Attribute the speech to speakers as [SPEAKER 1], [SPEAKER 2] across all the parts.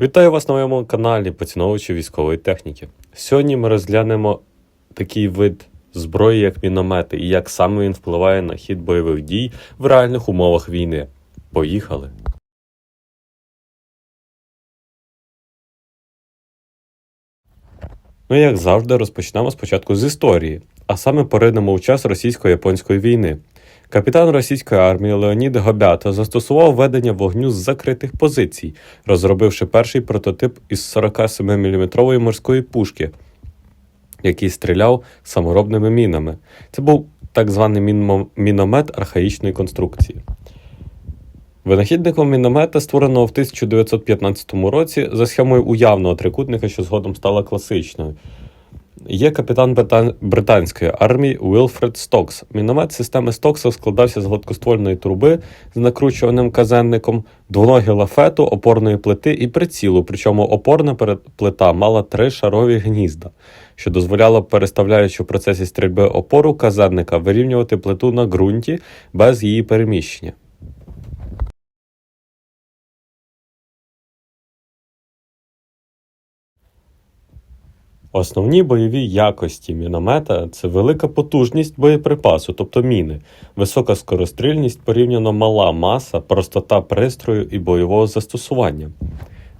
[SPEAKER 1] Вітаю вас на моєму каналі поціновувачі військової техніки. Сьогодні ми розглянемо такий вид зброї, як міномети, і як саме він впливає на хід бойових дій в реальних умовах війни. Поїхали! Ну і як завжди, розпочнемо спочатку з історії, а саме поринемо у час російсько-японської війни. Капітан російської армії Леонід Гобята застосував ведення вогню з закритих позицій, розробивши перший прототип із 47-мм морської пушки, який стріляв саморобними мінами. Це був так званий міномет архаїчної конструкції. Винахідником міномета, створеного в 1915 році за схемою уявного трикутника, що згодом стала класичною, є капітан британ- британської армії Уілфред Стокс. Міномет системи Стокса складався з гладкоствольної труби з накручуваним казенником, двоногі лафету, опорної плити і прицілу. Причому опорна плита мала три шарові гнізда, що дозволяло, переставляючи в процесі стрільби опору казенника, вирівнювати плиту на ґрунті без її переміщення. Основні бойові якості міномета це велика потужність боєприпасу, тобто міни, висока скорострільність, порівняно мала маса, простота пристрою і бойового застосування,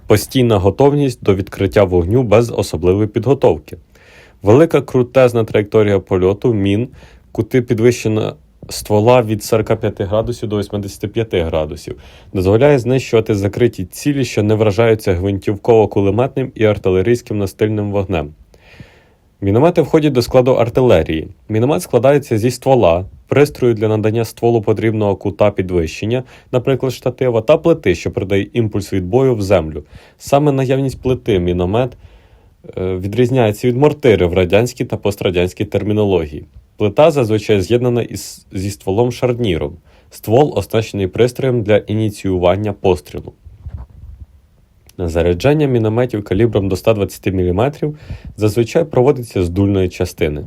[SPEAKER 1] постійна готовність до відкриття вогню без особливої підготовки, велика крутезна траєкторія польоту мін, кути підвищена ствола від 45 градусів до 85 градусів, дозволяє знищувати закриті цілі, що не вражаються гвинтівково-кулеметним і артилерійським настильним вогнем. Міномети входять до складу артилерії. Міномет складається зі ствола, пристрою для надання стволу потрібного кута підвищення, наприклад, штатива, та плити, що передає імпульс від бою в землю. Саме наявність плити міномет е, відрізняється від мортири в радянській та пострадянській термінології. Плита зазвичай з'єднана із, зі стволом шарніром. Ствол оснащений пристроєм для ініціювання пострілу. Заряджання мінометів калібром до 120 мм зазвичай проводиться з дульної частини.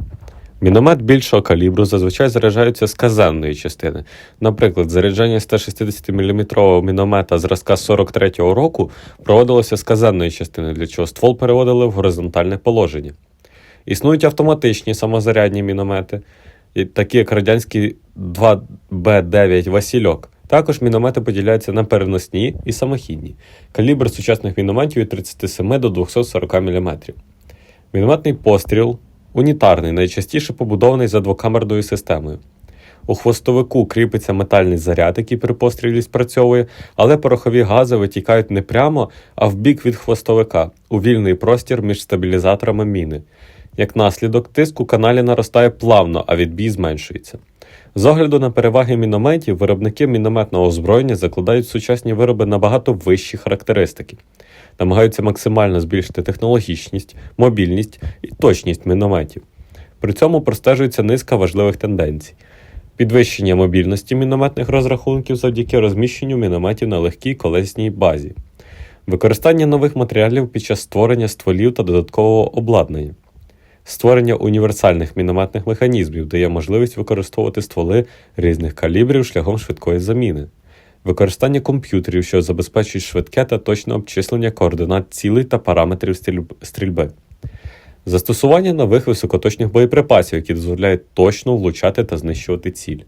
[SPEAKER 1] Міномет більшого калібру зазвичай заряджаються з казенної частини. Наприклад, заряджання 160 мм міномета зразка 43-го року проводилося з казенної частини, для чого ствол переводили в горизонтальне положення. Існують автоматичні самозарядні міномети, такі як радянський 2Б9 Васильок. Також міномети поділяються на переносні і самохідні. Калібр сучасних мінометів від 37 до 240 мм. Мінометний постріл унітарний, найчастіше побудований за двокамерною системою. У хвостовику кріпиться метальний заряд, який при пострілі спрацьовує, але порохові гази витікають не прямо, а в бік від хвостовика у вільний простір між стабілізаторами міни. Як наслідок, тиск у каналі наростає плавно, а відбій зменшується. З огляду на переваги мінометів, виробники мінометного озброєння закладають сучасні вироби набагато вищі характеристики, намагаються максимально збільшити технологічність, мобільність і точність мінометів. При цьому простежується низка важливих тенденцій. Підвищення мобільності мінометних розрахунків завдяки розміщенню мінометів на легкій колесній базі, використання нових матеріалів під час створення стволів та додаткового обладнання. Створення універсальних мінометних механізмів дає можливість використовувати стволи різних калібрів шляхом швидкої заміни, використання комп'ютерів, що забезпечують швидке та точне обчислення координат цілей та параметрів стрільби, застосування нових високоточних боєприпасів, які дозволяють точно влучати та знищувати ціль.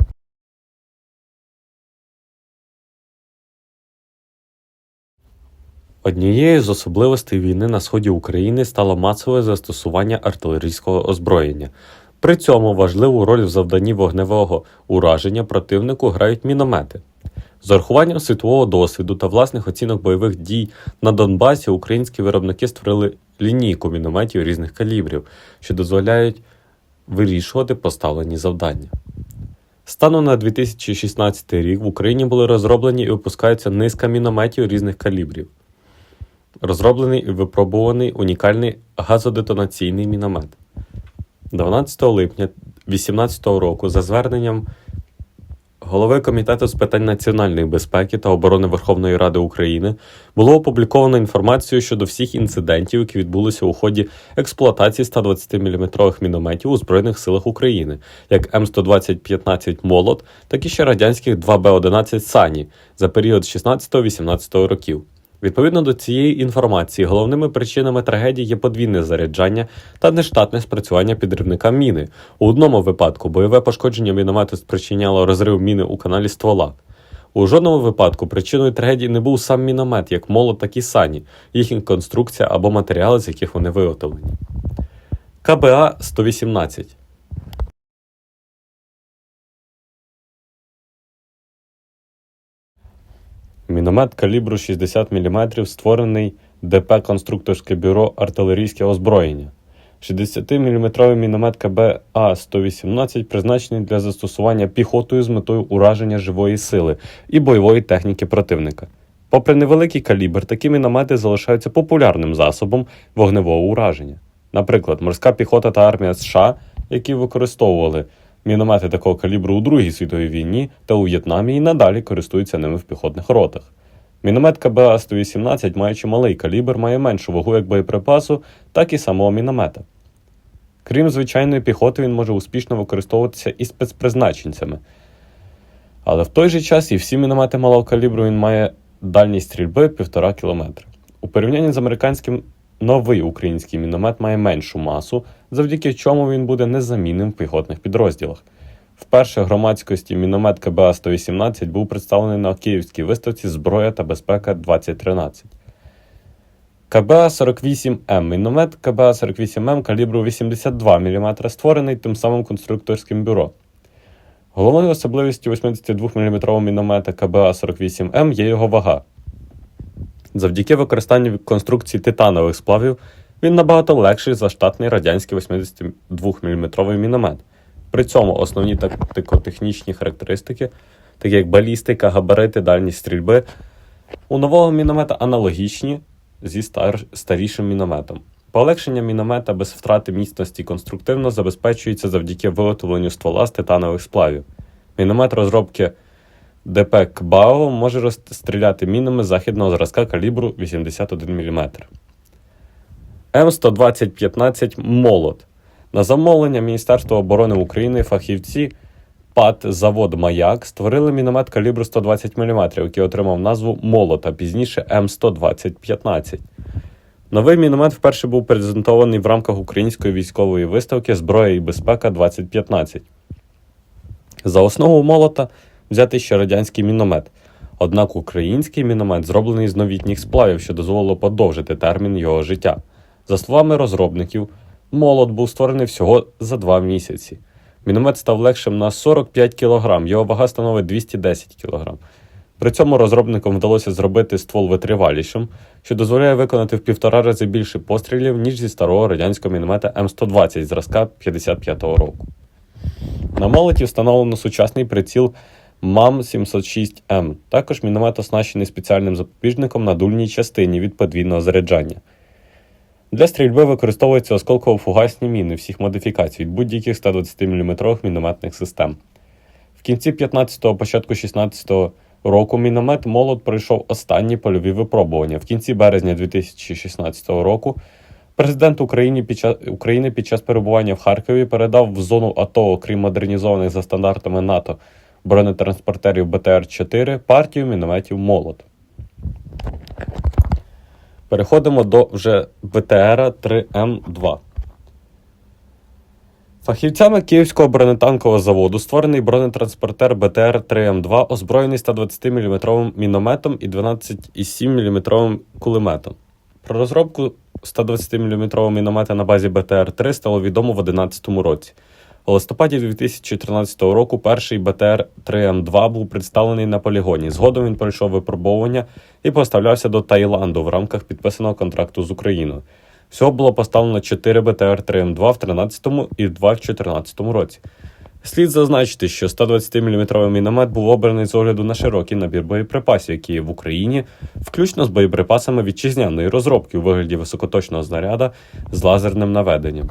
[SPEAKER 1] Однією з особливостей війни на сході України стало масове застосування артилерійського озброєння. При цьому важливу роль в завданні вогневого ураження противнику грають міномети. З урахуванням світового досвіду та власних оцінок бойових дій на Донбасі українські виробники створили лінійку мінометів різних калібрів, що дозволяють вирішувати поставлені завдання. Станом на 2016 рік в Україні були розроблені і випускаються низка мінометів різних калібрів. Розроблений і випробуваний унікальний газодетонаційний міномет. 12 липня 2018 року за зверненням голови Комітету з питань національної безпеки та оборони Верховної Ради України було опубліковано інформацію щодо всіх інцидентів, які відбулися у ході експлуатації 120-мм мінометів у Збройних силах України, як М120-15 Молот, так і ще радянських 2Б11 Сані за період 16-18 років. Відповідно до цієї інформації, головними причинами трагедії є подвійне заряджання та нештатне спрацювання підривника міни. У одному випадку бойове пошкодження міномету спричиняло розрив міни у каналі ствола. У жодному випадку причиною трагедії не був сам міномет, як молот, так і сані, їхня конструкція або матеріали, з яких вони виготовлені. КБА 118 Міномет калібру 60 мм створений ДП Конструкторське бюро артилерійське озброєння. 60-мм міномет КБА 118 призначений для застосування піхотою з метою ураження живої сили і бойової техніки противника. Попри невеликий калібр, такі міномети залишаються популярним засобом вогневого ураження. Наприклад, морська піхота та армія США, які використовували міномети такого калібру у Другій світовій війні та у В'єтнамі і надалі користуються ними в піхотних ротах. Міномет КБА 118, маючи малий калібр, має меншу вагу як боєприпасу, так і самого міномета. Крім звичайної піхоти, він може успішно використовуватися і спецпризначенцями. Але в той же час і всі міномети малого калібру він має дальність стрільби 1,5 км. У порівнянні з американським новий український міномет має меншу масу, завдяки чому він буде незамінним в піхотних підрозділах. Вперше громадськості міномет КБА 118 був представлений на Київській виставці Зброя та безпека 2013. КБА 48М. Міномет КБА 48М калібру 82 мм, створений тим самим конструкторським бюро. Головною особливістю 82-мм міномета КБА 48М є його вага. Завдяки використанню конструкції титанових сплавів він набагато легший за штатний радянський 82-мм міномет. При цьому основні тактико-технічні характеристики, такі як балістика, габарити, дальність стрільби, у нового міномета аналогічні зі стар... старішим мінометом. Полегшення міномета без втрати міцності конструктивно забезпечується завдяки виготовленню ствола з титанових сплавів. Міномет розробки ДП КБАО може розстріляти мінами західного зразка калібру 81 мм. М12015 Молот. На замовлення Міністерства оборони України фахівці ПАТ Завод Маяк створили міномет калібру 120 мм, який отримав назву Молот, а пізніше М12015. Новий міномет вперше був презентований в рамках української військової виставки Зброя і безпека 2015. За основу молота взятий ще радянський міномет. Однак український міномет зроблений з новітніх сплавів, що дозволило подовжити термін його життя. За словами розробників, молот був створений всього за два місяці. Міномет став легшим на 45 кг, його вага становить 210 кг. При цьому розробникам вдалося зробити ствол витривалішим, що дозволяє виконати в півтора рази більше пострілів, ніж зі старого радянського міномета М120 зразка 55-го року. На молоті встановлено сучасний приціл МАМ-706М. Також міномет оснащений спеціальним запобіжником на дульній частині від подвійного заряджання. Для стрільби використовуються осколково-фугасні міни всіх модифікацій від будь-яких 120 мм мінометних систем. В кінці 15-го, початку 16-го року міномет Молот пройшов останні польові випробування. В кінці березня 2016 року президент України під час, України під час перебування в Харкові передав в зону АТО, окрім модернізованих за стандартами НАТО бронетранспортерів БТР-4 партію мінометів Молот. Переходимо до вже БТР 3М2. Фахівцями Київського бронетанкового заводу створений бронетранспортер БТР 3М2, озброєний 120-мм мінометом і 12,7 мм кулеметом. Про розробку 120-мм міномета на базі БТР-3 стало відомо в 2011 році. У листопаді 2013 року перший БТР 3М2 був представлений на полігоні. Згодом він пройшов випробовування і поставлявся до Таїланду в рамках підписаного контракту з Україною. Всього було поставлено 4 БТР 3М2 в 2013 і 2 в 2014 році. Слід зазначити, що 120-мм міномет був обраний з огляду на широкий набір боєприпасів, які є в Україні, включно з боєприпасами вітчизняної розробки у вигляді високоточного знаряда з лазерним наведенням.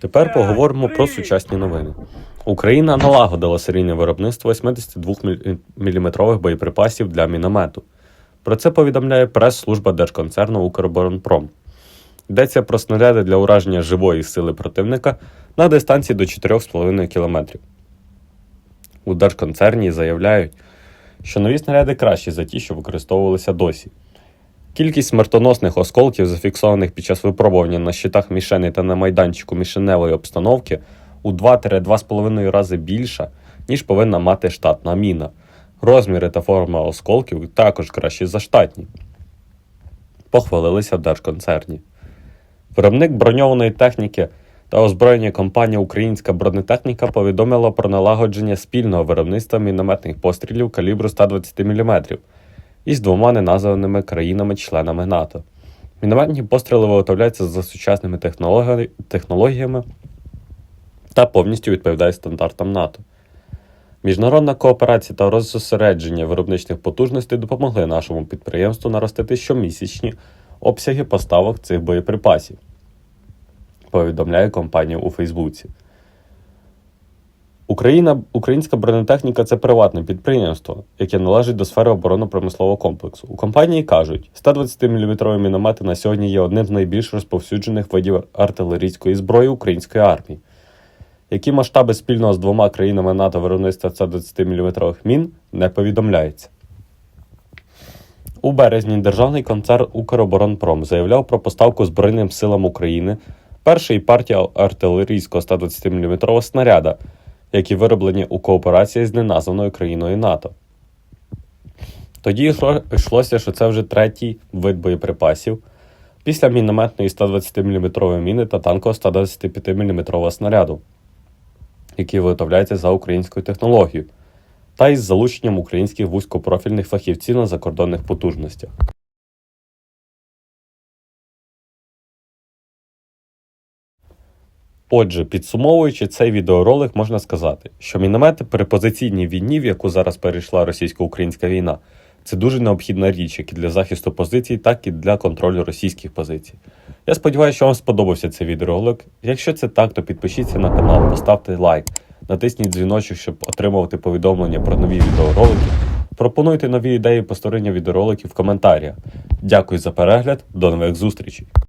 [SPEAKER 1] Тепер поговоримо про сучасні новини. Україна налагодила серійне виробництво 82-мм боєприпасів для міномету. Про це повідомляє прес-служба Держконцерну Укроборонпром. Йдеться про снаряди для ураження живої сили противника на дистанції до 4,5 км. У держконцерні заявляють, що нові снаряди кращі за ті, що використовувалися досі. Кількість смертоносних осколків, зафіксованих під час випробування на щитах мішени та на майданчику мішеневої обстановки, у 2-2,5 рази більша, ніж повинна мати штатна міна. Розміри та форма осколків також кращі за штатні. Похвалилися в держконцерні. Виробник броньованої техніки та озброєння компанія Українська бронетехніка повідомила про налагодження спільного виробництва мінометних пострілів калібру 120 мм із двома неназваними країнами-членами НАТО. Мінометні постріли виготовляються за сучасними технологіями та повністю відповідають стандартам НАТО. Міжнародна кооперація та роззосередження виробничних потужностей допомогли нашому підприємству наростити щомісячні обсяги поставок цих боєприпасів, повідомляє компанія у Фейсбуці. Україна, українська бронетехніка це приватне підприємство, яке належить до сфери оборонно-промислового комплексу. У компанії кажуть, 120-мм міномети на сьогодні є одним з найбільш розповсюджених видів артилерійської зброї української армії. Які масштаби спільного з двома країнами НАТО виробництва 120-мм мін не повідомляється. У березні державний концерн Укроборонпром заявляв про поставку Збройним силам України першої партії артилерійського 120-мм снаряда, які вироблені у кооперації з неназваною країною НАТО. Тоді йшлося, що це вже третій вид боєприпасів після мінометної 120-мм міни та танкового 125-мм снаряду, які виготовляються за українською технологією, та із залученням українських вузькопрофільних фахівців на закордонних потужностях. Отже, підсумовуючи цей відеоролик, можна сказати, що міномети при позиційній війні, в яку зараз перейшла російсько-українська війна, це дуже необхідна річ як і для захисту позицій, так і для контролю російських позицій. Я сподіваюся, що вам сподобався цей відеоролик. Якщо це так, то підпишіться на канал, поставте лайк, натисніть дзвіночок, щоб отримувати повідомлення про нові відеоролики. Пропонуйте нові ідеї по створенню відеороликів в коментарях. Дякую за перегляд, до нових зустрічей!